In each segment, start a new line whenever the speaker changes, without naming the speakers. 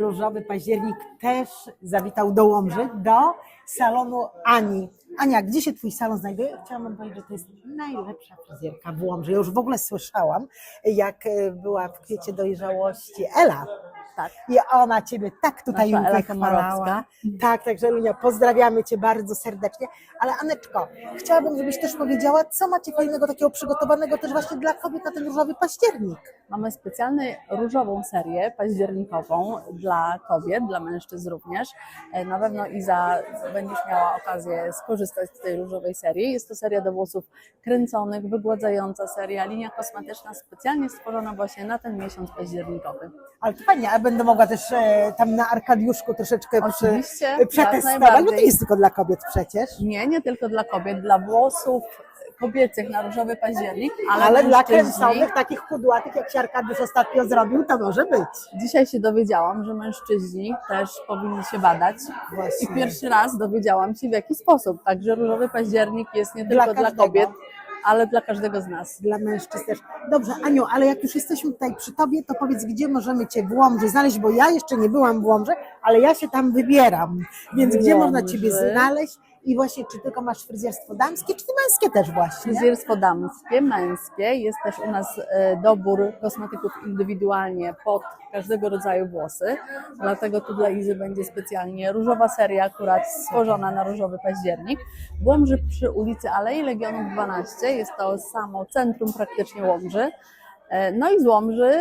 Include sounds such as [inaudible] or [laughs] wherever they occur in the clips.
Różowy Październik też zawitał do Łomży, do salonu Ani. Ania, gdzie się Twój salon znajduje? Chciałam powiedzieć, że to jest najlepsza fryzjerka w Łomży. Ja już w ogóle słyszałam, jak e, była w kwiecie dojrzałości Ela.
Tak.
I ona Ciebie tak tutaj
Nasza Ela
wychwalała. Tak, także Lunia, pozdrawiamy Cię bardzo serdecznie. Ale Aneczko, chciałabym, żebyś też powiedziała, co macie fajnego takiego przygotowanego też właśnie dla kobiet na ten różowy październik.
Mamy specjalną różową serię październikową dla kobiet, dla mężczyzn również. E, Na pewno Iza będziesz miała okazję skorzystać z tej różowej serii. Jest to seria do włosów kręconych, wygładzająca seria, linia kosmetyczna specjalnie stworzona właśnie na ten miesiąc październikowy.
Ale to fajnie, a będę mogła też e, tam na Arkadiuszku troszeczkę przy, e, przetestować, bo to
najbardziej.
nie jest tylko dla kobiet przecież.
Nie, nie tylko dla kobiet, dla włosów kobiecych na różowy październik, ale,
Ale, dla kręconych, takich kudłatych, jak się Arkadiusz ostatnio zrobił, to może być.
Dzisiaj się dowiedziałam, że mężczyźni też powinni się badać.
Właśnie.
I pierwszy raz dowiedziałam się w jaki sposób. Także różowy październik jest nie
Dla
tylko dla,
każdego.
kobiet, ale dla każdego z nas.
Dla mężczyzn też. Dobrze, Aniu, ale jak już jesteśmy tutaj przy Tobie, to powiedz, gdzie możemy Cię w Łomży znaleźć, bo ja jeszcze nie byłam w Łomży, ale ja się tam wybieram. Więc gdzie można Ciebie znaleźć? I właśnie, czy tylko masz fryzjerstwo damskie, czy Ty męskie też właśnie?
Fryzjerstwo damskie, męskie. Jest też u nas e, dobór kosmetyków indywidualnie pod każdego rodzaju włosy. Dlatego tu dla Izy będzie specjalnie różowa seria, akurat stworzona na różowy październik. Łomży przy ulicy Alei Legionów 12 jest to samo centrum praktycznie Łomży. E, No i z Łomży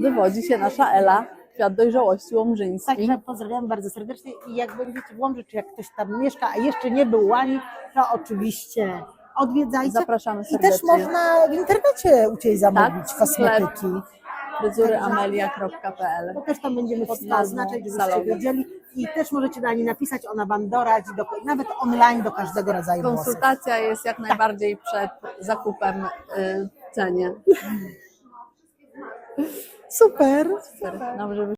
wywodzi się nasza Ela, kwiat dojrzałości łomżyński.
Także pozdrawiam bardzo serdecznie i jak będziecie w Łomży, czy jak ktoś tam mieszka, a jeszcze nie był Łani, to oczywiście odwiedzajcie.
Zapraszamy
I
serdecznie.
też można w internecie u Ciebie zamówić
Tak,
kosmetyki.
fryzuryamelia.pl
To też tam będziemy oznaczać, żebyście wiedzieli. I też możecie do Ani napisać, ona Wam doradzi, do, nawet online do każdego rodzaju włosów.
Konsultacja jest jak najbardziej przed zakupem y, cenie. [laughs]
Super.
Super. Dobrze,